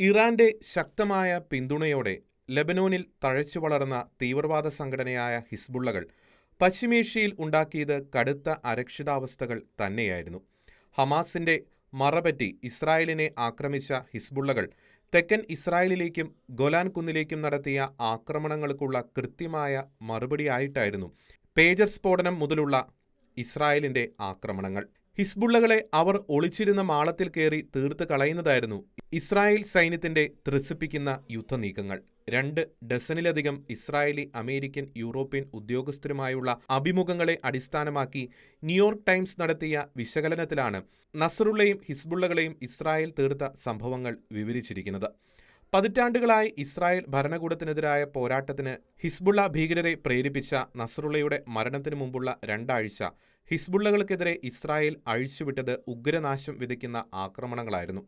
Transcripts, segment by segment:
ഇറാന്റെ ശക്തമായ പിന്തുണയോടെ ലബനോനിൽ തഴച്ചു വളർന്ന തീവ്രവാദ സംഘടനയായ ഹിസ്ബുള്ളകൾ പശ്ചിമേഷ്യയിൽ ഉണ്ടാക്കിയത് കടുത്ത അരക്ഷിതാവസ്ഥകൾ തന്നെയായിരുന്നു. ഹമാസിന്റെ മറപറ്റി ഇസ്രായേലിനെ ആക്രമിച്ച ഹിസ്ബുള്ളകൾ തെക്കൻ ഇസ്രായേലിലേക്കും ഗൊലാൻ കുന്നിലേക്കും നടത്തിയ ആക്രമണങ്ങൾക്കുള്ള കൃത്യമായ മറുപടിയായിട്ടായിരുന്നു പേജർ സ്ഫോടനം മുതലുള്ള ഇസ്രായേലിന്റെ ആക്രമണങ്ങൾ. ഹിസ്ബുള്ളകളെ അവർ ഒളിച്ചിരുന്ന മാളത്തിൽ കയറി തീർത്ത് കളയുന്നതായിരുന്നു ഇസ്രായേൽ സൈന്യത്തിന്റെ ത്രസിപ്പിക്കുന്ന യുദ്ധനീക്കങ്ങൾ. രണ്ട് ഡസനിലധികം ഇസ്രായേലി അമേരിക്കൻ യൂറോപ്യൻ ഉദ്യോഗസ്ഥരുമായുള്ള അഭിമുഖങ്ങളെ അടിസ്ഥാനമാക്കി ന്യൂയോർക്ക് ടൈംസ് നടത്തിയ വിശകലനത്തിലാണ് നസറുള്ളയും ഹിസ്ബുള്ളകളെയും ഇസ്രായേൽ തീർത്ത സംഭവങ്ങൾ വിവരിച്ചിരിക്കുന്നത്. പതിറ്റാണ്ടുകളായി ഇസ്രായേൽ ഭരണകൂടത്തിനെതിരായ പോരാട്ടത്തിന് ഹിസ്ബുള്ള ഭീകരരെ പ്രേരിപ്പിച്ച നസറുള്ളയുടെ മരണത്തിനു മുമ്പുള്ള രണ്ടാഴ്ച ഹിസ്ബുള്ളകൾക്കെതിരെ ഇസ്രായേൽ അഴിച്ചുവിട്ടത് ഉഗ്രനാശം വിതയ്ക്കുന്ന ആക്രമണങ്ങളായിരുന്നു.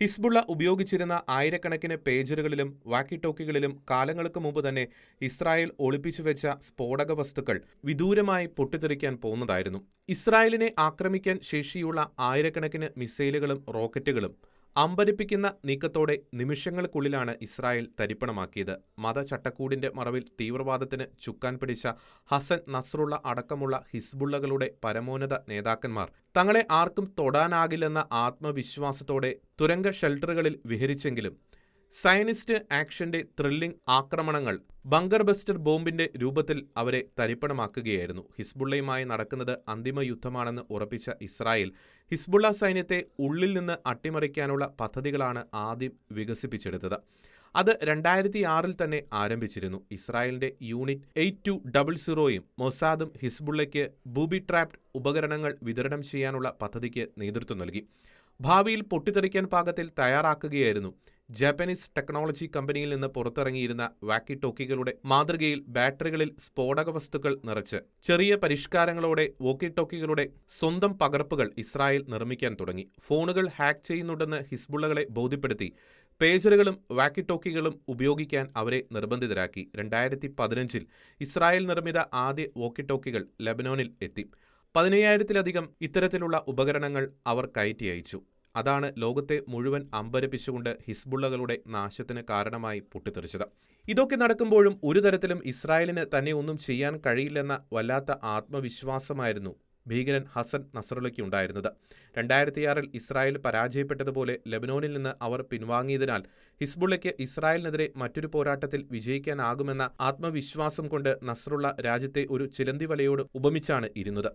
ഹിസ്ബുള്ള ഉപയോഗിച്ചിരുന്ന ആയിരക്കണക്കിന് പേജറുകളിലും വാക്കി ടോക്കികളിലും കാലങ്ങൾക്ക് മുമ്പ് തന്നെ ഇസ്രായേൽ ഒളിപ്പിച്ചു വെച്ച സ്ഫോടക വസ്തുക്കൾ വിദൂരമായി പൊട്ടിത്തെറിക്കാൻ പോകുന്നതായിരുന്നു. ഇസ്രായേലിനെ ആക്രമിക്കാൻ ശേഷിയുള്ള ആയിരക്കണക്കിന് മിസൈലുകളും റോക്കറ്റുകളും അമ്പരിപ്പിക്കുന്ന നീക്കത്തോടെ നിമിഷങ്ങൾക്കുള്ളിലാണ് ഇസ്രായേൽ തരിപ്പണമാക്കിയത്. മതചട്ടക്കൂടിന്റെ മറവിൽ തീവ്രവാദത്തിന് ചുക്കാൻ പിടിച്ച ഹസൻ നസ്രുള്ള അടക്കമുള്ള ഹിസ്ബുള്ളകളുടെ പരമോന്നത നേതാക്കന്മാർ തങ്ങളെ ആർക്കും തൊടാനാകില്ലെന്ന ആത്മവിശ്വാസത്തോടെ തുരങ്ക ഷെൽട്ടറുകളിൽ വിഹരിച്ചെങ്കിലും സയനിസ്റ്റ് ആക്ഷന്റെ ത്രില്ലിംഗ് ആക്രമണങ്ങൾ ബങ്കർ ബസ്റ്റർ ബോംബിന്റെ രൂപത്തിൽ അവരെ തരിപ്പണമാക്കുകയായിരുന്നു. ഹിസ്ബുള്ളയുമായി നടക്കുന്നത് അന്തിമ യുദ്ധമാണെന്ന് ഉറപ്പിച്ച ഇസ്രായേൽ ഹിസ്ബുള്ള സൈന്യത്തെ ഉള്ളിൽ നിന്ന് അട്ടിമറിക്കാനുള്ള പദ്ധതികളാണ് ആദ്യം വികസിപ്പിച്ചെടുത്തത്. അത് രണ്ടായിരത്തി ആറിൽ തന്നെ ആരംഭിച്ചിരുന്നു. ഇസ്രായേലിന്റെ യൂണിറ്റ് എയ്റ്റ് ടു ഡബിൾ സീറോയും മൊസാദും ഹിസ്ബുള്ളയ്ക്ക് ബൂബി ട്രാപ്ഡ് ഉപകരണങ്ങൾ വിതരണം ചെയ്യാനുള്ള പദ്ധതിക്ക് നേതൃത്വം നൽകി. ഭാവിയിൽ പൊട്ടിത്തെറിക്കാൻ പാകത്തിൽ തയ്യാറാക്കുകയായിരുന്നു ജാപ്പനീസ് ടെക്നോളജി കമ്പനിയിൽ നിന്ന് പുറത്തിറങ്ങിയിരുന്ന വാക്കി ടോക്കികളുടെ മാതൃകയിൽ ബാറ്ററികളിൽ സ്ഫോടക വസ്തുക്കൾ നിറച്ച്. ചെറിയ പരിഷ്കാരങ്ങളോടെ വോക്കി ടോക്കികളുടെ സ്വന്തം പകർപ്പുകൾ ഇസ്രായേൽ നിർമ്മിക്കാൻ തുടങ്ങി. ഫോണുകൾ ഹാക്ക് ചെയ്യുന്നുണ്ടെന്ന് ഹിസ്ബുള്ളകളെ ബോധ്യപ്പെടുത്തി. പേജറുകളും വാക്കി ടോക്കികളും ഉപയോഗിക്കാൻ അവരെ നിർബന്ധിതരാക്കി. രണ്ടായിരത്തി പതിനഞ്ചിൽ ഇസ്രായേൽ നിർമ്മിത ആദ്യ വോക്കി ടോക്കികൾ ലബനോനിൽ എത്തി. പതിനയ്യായിരത്തിലധികം ഇത്തരത്തിലുള്ള ഉപകരണങ്ങൾ അവർ കയറ്റി അയച്ചു. അതാണ് ലോകത്തെ മുഴുവൻ അമ്പരപ്പിച്ചുകൊണ്ട് ഹിസ്ബുള്ളകളുടെ നാശത്തിന് കാരണമായി പൊട്ടിത്തെറിച്ചത്. ഇതൊക്കെ നടക്കുമ്പോഴും ഒരു തരത്തിലും ഇസ്രായേലിന് തന്നെ ഒന്നും ചെയ്യാൻ കഴിയില്ലെന്ന വല്ലാത്ത ആത്മവിശ്വാസമായിരുന്നു ഭീകരൻ ഹസൻ നസറുലയ്ക്ക് ഉണ്ടായിരുന്നത്. രണ്ടായിരത്തിയാറിൽ ഇസ്രായേൽ പരാജയപ്പെട്ടതുപോലെ ലെബനോനിൽ നിന്ന് അവർ പിൻവാങ്ങിയതിനാൽ ഹിസ്ബുള്ളയ്ക്ക് ഇസ്രായേലിനെതിരെ മറ്റൊരു പോരാട്ടത്തിൽ വിജയിക്കാനാകുമെന്ന ആത്മവിശ്വാസം കൊണ്ട് നസറുള്ള രാജ്യത്തെ ഒരു ചിലന്തി വലയോട് ഉപമിച്ചാണ് ഇരുന്നത്.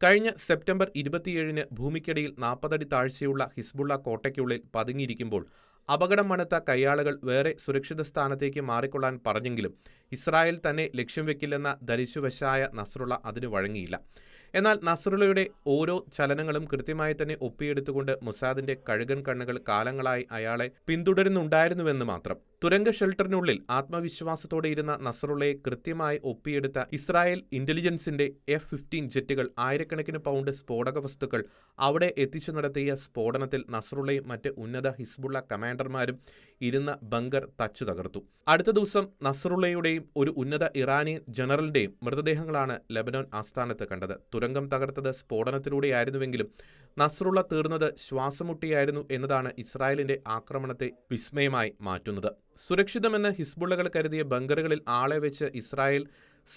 കഴിഞ്ഞ സെപ്റ്റംബർ ഇരുപത്തിയേഴിന് ഭൂമിക്കടിയിൽ നാൽപ്പതടി താഴ്ചയുള്ള ഹിസ്ബുള്ള കോട്ടയ്ക്കുള്ളിൽ പതുങ്ങിയിരിക്കുമ്പോൾ അപകടം മണത്ത കയ്യാളുകൾ വേറെ സുരക്ഷിത സ്ഥാനത്തേക്ക് മാറിക്കൊള്ളാൻ പറഞ്ഞെങ്കിലും ഇസ്രായേൽ തന്നെ ലക്ഷ്യം വെക്കില്ലെന്ന ധരിച്ചുവശായ നസ്രുള്ള അതിന് വഴങ്ങിയില്ല. എന്നാൽ നസ്രുള്ളയുടെ ഓരോ ചലനങ്ങളും കൃത്യമായി തന്നെ ഒപ്പിയെടുത്തുകൊണ്ട് മുസാദിന്റെ കഴുകൻ കണ്ണുകൾ കാലങ്ങളായി അയാളെ പിന്തുടരുന്നുണ്ടായിരുന്നുവെന്ന് മാത്രം തുരങ്ക ഷെൽട്ടറിനുള്ളിൽ ആത്മവിശ്വാസത്തോടെ ഇരുന്ന നസറുള്ളയെ കൃത്യമായി ഒപ്പിയെടുത്ത ഇസ്രായേൽ ഇന്റലിജൻസിന്റെ എഫ് ഫിഫ്റ്റീൻ ജെറ്റുകൾ ആയിരക്കണക്കിന് പൗണ്ട് സ്ഫോടക വസ്തുക്കൾ അവിടെ എത്തിച്ചു നടത്തിയ സ്ഫോടനത്തിൽ നസറുള്ളയും മറ്റ് ഉന്നത ഹിസ്ബുള്ള കമാൻഡർമാരും ഇരുന്ന ബങ്കർ തച്ചു തകർത്തു. അടുത്ത ദിവസം നസറുള്ളയുടെയും ഒരു ഉന്നത ഇറാനിയൻ ജനറലിന്റെയും മൃതദേഹങ്ങളാണ് ലബനോൻ ആസ്ഥാനത്ത് കണ്ടത്. തുരങ്കം തകർത്തത് സ്ഫോടനത്തിലൂടെയായിരുന്നുവെങ്കിലും നസറുള്ള തീർന്നത് ശ്വാസമുട്ടിയായിരുന്നു എന്നതാണ് ഇസ്രായേലിന്റെ ആക്രമണത്തെ വിസ്മയമായി മാറ്റുന്നത്. സുരക്ഷിതമെന്ന് ഹിസ്ബുള്ളകൾ കരുതിയ ബങ്കറുകളിൽ ആളെ വെച്ച് ഇസ്രായേൽ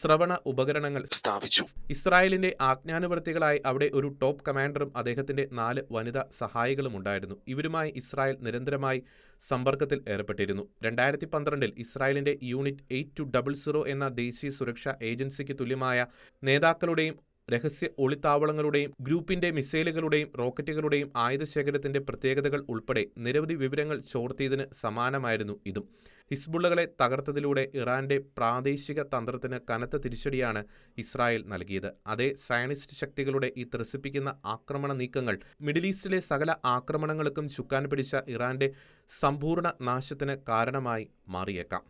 ശ്രവണ ഉപകരണങ്ങൾ. സ്ഥാപിച്ചു. ഇസ്രായേലിന്റെ ആജ്ഞാനുവർത്തികളായി അവിടെ ഒരു ടോപ്പ് കമാൻഡറും അദ്ദേഹത്തിന്റെ നാല് വനിതാ സഹായികളും ഉണ്ടായിരുന്നു. ഇവരുമായി ഇസ്രായേൽ നിരന്തരമായി സമ്പർക്കത്തിൽ ഏർപ്പെട്ടിരുന്നു. രണ്ടായിരത്തി പന്ത്രണ്ടിൽ ഇസ്രായേലിന്റെ unit eight two double zero എന്ന ദേശീയ സുരക്ഷാ ഏജൻസിക്ക് തുല്യമായ നേതാക്കളുടെയും രഹസ്യ ഒളിത്താവളങ്ങളുടെയും ഗ്രൂപ്പിന്റെ മിസൈലുകളുടെയും റോക്കറ്റുകളുടെയും ആയുധശേഖരത്തിന്റെ പ്രത്യേകതകൾ ഉൾപ്പെടെ നിരവധി വിവരങ്ങൾ ചോർത്തിയതിന് സമാനമായിരുന്നു ഇതും. ഹിസ്ബുള്ളകളെ തകർത്തതിലൂടെ ഇറാന്റെ പ്രാദേശിക തന്ത്രത്തിന് കനത്ത തിരിച്ചടിയാണ് ഇസ്രായേൽ നൽകിയത്. അതേ സയനിസ്റ്റ് ശക്തികളുടെ ഈ ത്രസിപ്പിക്കുന്ന ആക്രമണ നീക്കങ്ങൾ മിഡിൽ ഈസ്റ്റിലെ സകല ആക്രമണങ്ങൾക്കും ചുക്കാൻ പിടിച്ച ഇറാന്റെ സമ്പൂർണ നാശത്തിന് കാരണമായി മാറിയേക്കാം.